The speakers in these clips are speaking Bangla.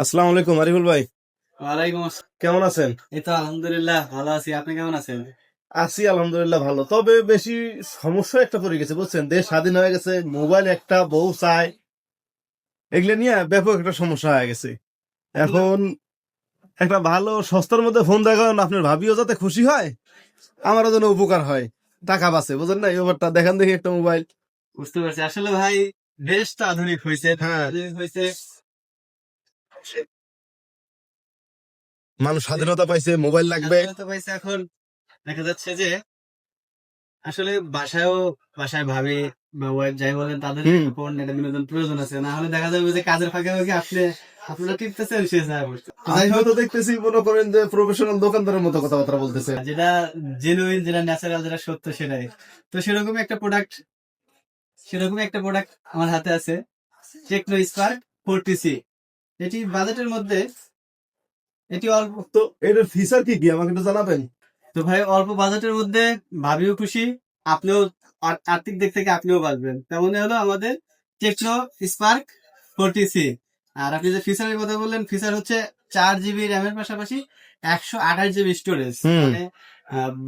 আসসালামু আলাইকুম আরিফুল ভাই। ওয়ালাইকুম কেমন আছেন? এই তো আলহামদুলিল্লাহ ভালো আছি। আপনি কেমন আছেন? আছি আলহামদুলিল্লাহ ভালো। তবে বেশি সমস্যা একটা পড়ে গেছে বুঝছেন? দেশ স্বাধীন হয়ে গেছে মোবাইল একটা বউ চায়। এগুলো নিয়ে ব্যাপক একটা সমস্যা হয়ে গেছে। এখন একটা ভালো সস্তার মধ্যে ফোন দেখান আপনার ভাবিও যাতে খুশি হয় আমারও যেন উপকার হয়। টাকা বাঁচে বুঝলেন না? এই ব্যাপারটা দেখান দেখি একটা মোবাইল। বুঝতে পারছি। আসলে ভাই তো আধুনিক হয়েছে হ্যাঁ। আধুনিক হয়েছে মানুষ স্বাধীনতা পাইছে মোবাইল লাগবে। পাইছে এখন। দেখা যাচ্ছে যে আসলে বাসায়ও বাসায় ভাবি বা ওয়াইফ যাই বলেন তাদের ফোন এটা বিনোদন প্রয়োজন আছে। না হলে দেখা যাবে যে কাজের ফাঁকে ফাঁকে আপনি আপনারা টিপতেছেন সে হয়তো দেখতেছি মনে করেন যে প্রফেশনাল দোকানদারের মতো কথাবার্তা বলতেছে। যেটা জেনুইন যেটা ন্যাচারাল যেটা সত্য সেটাই। তো সেরকম একটা প্রোডাক্ট সেরকম একটা প্রোডাক্ট আমার হাতে আছে। টেকনো স্পার্ক ফোরটি সি এটি বাজেটের মধ্যে এটি অল্প তো এটার ফিচার কি কি? আমাকে একটু জানাবেন? তো ভাই অল্প বাজেটের মধ্যে ভাবিও খুশি আপনিও আর্থিক দিক থেকে আপনিও বাঁচবেন। তেমনি হলো আমাদের টেকনো স্পার্ক ফোরটি সি আর আপনি যে ফিচারের কথা বললেন ফিচার হচ্ছে চার জিবি র্যামের পাশাপাশি একশো আঠাশ জিবি স্টোরেজ মানে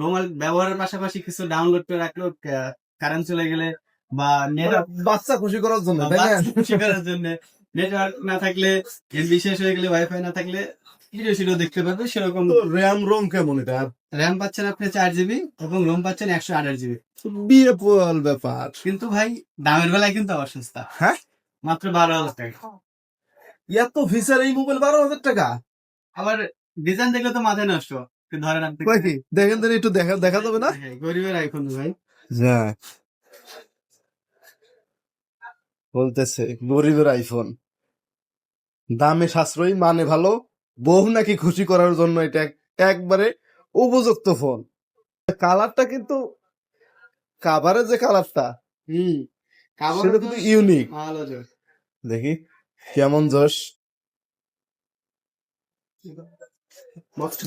normal ব্যবহারের পাশাপাশি কিছু ডাউনলোড করে রাখলেও কারেন্ট চলে গেলে বা নেট বাচ্চা খুশি করার জন্য খুশি করার জন্য। নেটওয়ার্ক না থাকলে এমবি শেষ হয়ে গেলে ওয়াইফাই না থাকলে ভিডিও সিডিও দেখতে পারবে সেরকম র্যাম রোম কেমন এটা? র্যাম পাচ্ছেন আপনি চার জিবি এবং রোম পাচ্ছেন একশো আঠাশ জিবি বিয়ে ব্যাপার। কিন্তু ভাই দামের বেলায় কিন্তু আবার সস্তা হ্যাঁ? মাত্র বারো হাজার টাকা। এত ফিচার এই মোবাইল বারো হাজার টাকা? আবার ডিজাইন দেখলে তো মাথায় নষ্ট ধরেন আপনি দেখেন দেন একটু দেখা দেখা যাবে না? হ্যাঁ, গরিবের আইফোন ভাই। যাক। বলতেছে গরিবের আইফোন দামে সাশ্রয়ী মানে ভালো। বউ নাকি খুশি করার জন্য এটা একবারে উপযুক্ত ফোন কালারটা কিন্তু কাভারের যে কালারটা হম সেটা কিন্তু ইউনিক দেখি কেমন জোশ?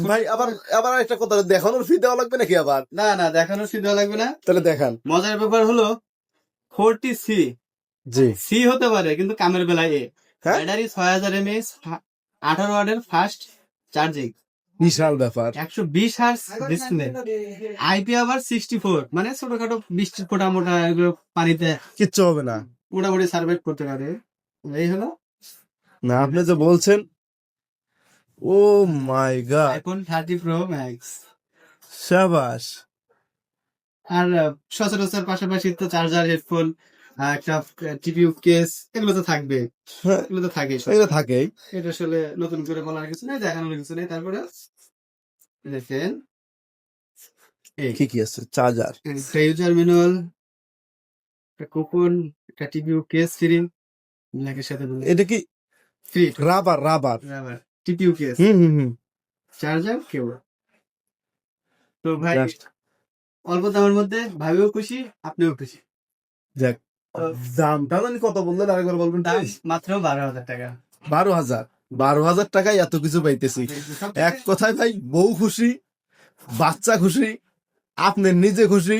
ভাই আবার আবার একটা কথা দেখানোর ফি দেওয়া লাগবে নাকি আবার? না না দেখানোর সুবিধা লাগবে না। তাহলে দেখান। মজার ব্যাপার হলো ফোরটি সি জি। সি হতে পারে কিন্তু কামের বেলায় এ হ্যাঁ? ব্যাটারি ছয় হাজার এমএস আঠারো ওয়াটের ফাস্ট চার্জিং বিশাল ব্যাপার। একশো বিশ হার্স ডিসপ্লে আইপি আবার সিক্সটি ফোর মানে ছোটখাটো বৃষ্টির ফোটা মোটা এগুলো পানিতে কিচ্ছু হবে না। মোটামুটি সার্ভাইভ করতে পারে। এই হলো। না আপনি যে বলছেন ও my god iPhone thirty Pro Max শাবাশ আর সচরাচর পাশাপাশি তো চার্জার হেডফোন একটা কেস এগুলো তো থাকবে। হ্যাঁ, এগুলো তো থাকেই। এটা থাকেই। এটা আসলে নতুন করে বলার কিছু নেই দেখানোর কিছু নেই। তারপরে দেখেন কি কি আছে চার্জার একটা ইউজার ম্যানুয়াল একটা কুপন একটা টিপিউ কেস ফ্রি ব্ল্যাকের সাথে এটা কি free rubber rubber TPU case হুম হুম হুম। চার্জার কেউ তো ভাই অল্প দামের মধ্যে ভাবিও খুশি আপনিও খুশি। যাক। দামটা জানি কত বললেন? আরেকবার বলবেন মাত্র বারো হাজার টাকা। বারো হাজার। বারো হাজার টাকায় এত কিছু পাইতেছি। এক কথায় ভাই বউ খুশি বাচ্চা খুশি আপনি নিজে খুশি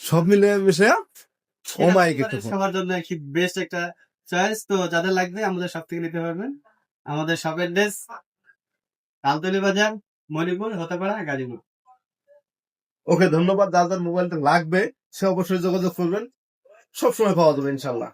সব মিলে মিশে অমায়িক একটা সবার জন্য বেস্ট একটা চয়েস তো যাদের লাগবে আমাদের সব থেকে নিতে পারবেন। আমাদের শপের ড্রেস তালতলি বাজার মণিপুর হতেপাড়া গাজীপুর। ওকে ধন্যবাদ। যার যার মোবাইলটা লাগবে সে অবশ্যই যোগাযোগ করবেন। সবসময় পাওয়া যাবে ইনশাল্লাহ।